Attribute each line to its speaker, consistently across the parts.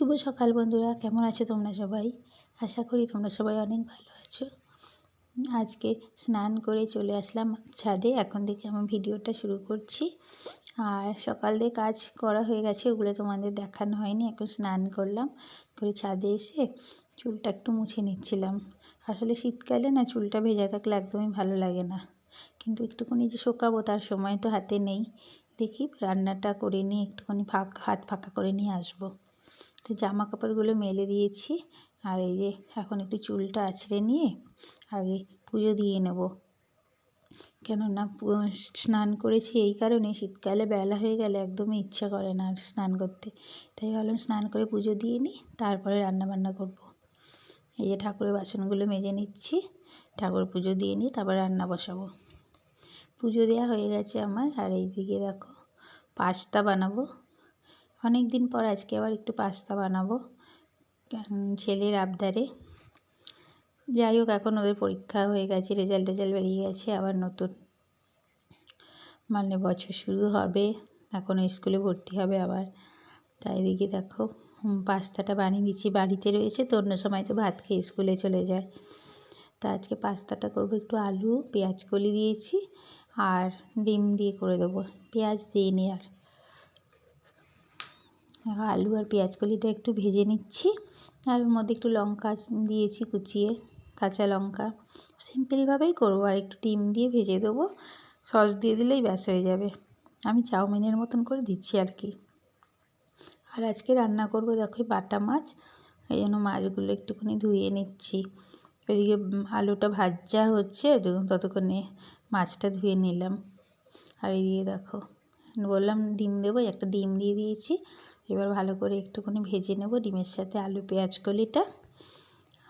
Speaker 1: শুভ সকাল বন্ধুরা, কেমন আছো তোমরা সবাই? আশা করি তোমরা সবাই অনেক ভালো আছো। আজকে স্নান করে চলে আসলাম ছাদে, এখন থেকে আমার ভিডিওটা শুরু করছি। আর সকাল দিয়ে কাজ করা হয়ে গেছে, ওগুলো তোমাদের দেখানো হয়নি, এখন স্নান করলাম। করে ছাদে এসে চুলটা একটু মুছে নিচ্ছিলাম। আসলে শীতকালে না চুলটা ভেজা থাকলে একদমই ভালো লাগে না। কিন্তু একটুখানি যে শোকাবো তার সময় তো হাতে নেই। দেখি রান্নাটা করে নিয়ে একটুখানি ফাঁক, হাত ফাঁকা করে নিয়ে আসব। তো জামা কাপড়গুলো মেলে দিয়েছি। আর এই যে এখন একটু চুলটা আছড়ে নিয়ে আগে পুজো দিয়ে নেব। কেননা স্নান করেছি এই কারণে শীতকালে বেলা হয়ে গেলে একদমই ইচ্ছা করে না আর স্নান করতে। তাই ভাবলাম স্নান করে পুজো দিয়ে নিই, তারপরে রান্নাবান্না করব। এই যে ঠাকুরের বাসনগুলো মেজে নিচ্ছি, ঠাকুর পুজো দিয়ে নিই, তারপর রান্না বসাবো। পুজো দেওয়া হয়ে গেছে আমার, আর এই দিকে দেখো, পাস্তা বানাবো। অনেক দিন পর আজকে আবার একটু পাস্তা বানাবো ছেলের আবদারে। যাই হোক, এখন ওদের পরীক্ষা হয়ে গেছে, রেজাল্ট টেজাল্ট বেরিয়ে গেছে, আবার নতুন। মানে বছর শুরু হবে এখন স্কুলে ভর্তি হবে আবার। তাই দিকে দেখো পাস্তাটা বানিয়ে দিচ্ছি, বাড়িতে রয়েছে তো, অন্য সময় তো ভাত খেয়ে স্কুলে চলে যায়। তা আজকে পাস্তাটা করব একটু আলু, পেঁয়াজ কলি দিয়েছি, আর ডিম দিয়ে করে দেবো। পেঁয়াজ দিইনি আর। আলু আর পেঁয়াজ কলিটা একটু ভেজে নিচ্ছি। আর ওর মধ্যে একটু লঙ্কা দিয়েছি কুচিয়ে, কাঁচা লঙ্কা। সিম্পলভাবেই করব আর একটু ডিম দিয়ে ভেজে দেবো। সস দিয়ে দিলেই ব্যাস হয়ে যাবে। আমি চাউমিনের মতন করে দিচ্ছি আর কি। আর আজকে রান্না করব দেখো বাটা মাছ। এই জন্য মাছগুলো একটুখানি ধুয়ে নিচ্ছি। ওইদিকে আলুটা ভাজা হচ্ছে, ততক্ষণে মাছটা ধুয়ে নিলাম। আর এদিকে দেখো, বললাম ডিম দেবো, একটা ডিম দিয়ে দিয়েছি। এবার ভালো করে একটুখানি ভেজে নেব ডিমের সাথে আলু, পেঁয়াজ, কলিটা।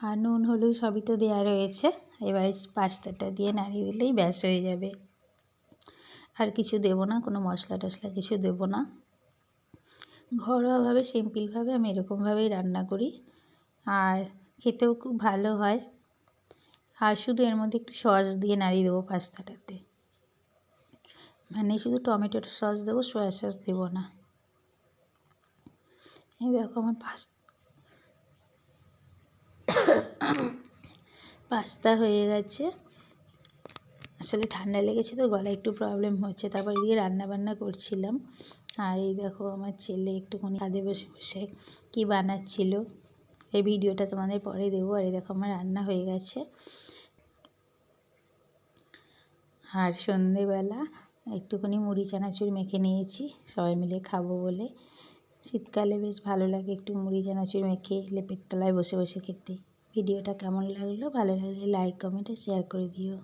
Speaker 1: আর নুন, হলুদ সবই তো দেওয়া রয়েছে। এবার পাস্তাটা দিয়ে নাড়িয়ে দিলেই ব্যাস হয়ে যাবে। আর কিছু দেবো না, কোনো মশলা টশলা কিছু দেবো না। ঘরোয়াভাবে, সিম্পলভাবে আমি এরকমভাবেই রান্না করি। আর খেতেও খুব ভালো হয়। আর শুধু এর মধ্যে একটু সস দিয়ে নাড়িয়ে দেবো পাস্তাটাতে। মানে শুধু টমেটোর সস দেবো, সয়া সস দেবো না। এই দেখো আমার পাস্তা পাস্তা হয়ে গেছে। আসলে ঠান্ডা লেগেছে তো, গলায় একটু প্রবলেম হচ্ছে। তারপর দিয়ে রান্না বান্না করছিলাম। আর এই দেখো আমার ছেলে একটুখানি কাঁধে বসে বসে কী বানাচ্ছিল। এই ভিডিওটা তোমাদের পরে দেবো। আর এই দেখো আমার রান্না হয়ে গেছে। আর সন্ধেবেলা একটুখানি মুড়ি, চানাচুর মেখে নিয়েছি। সবাই মিলে খাব বলে। শীতকালে বেশ ভালো লাগে একটু মুড়ি, চানাচুর মেখে লেপের তলায় বসে বসে খেতে। ভিডিওটা কেমন লাগল? ভালো লাগলে লাইক কমেন্টে শেয়ার করে দিও।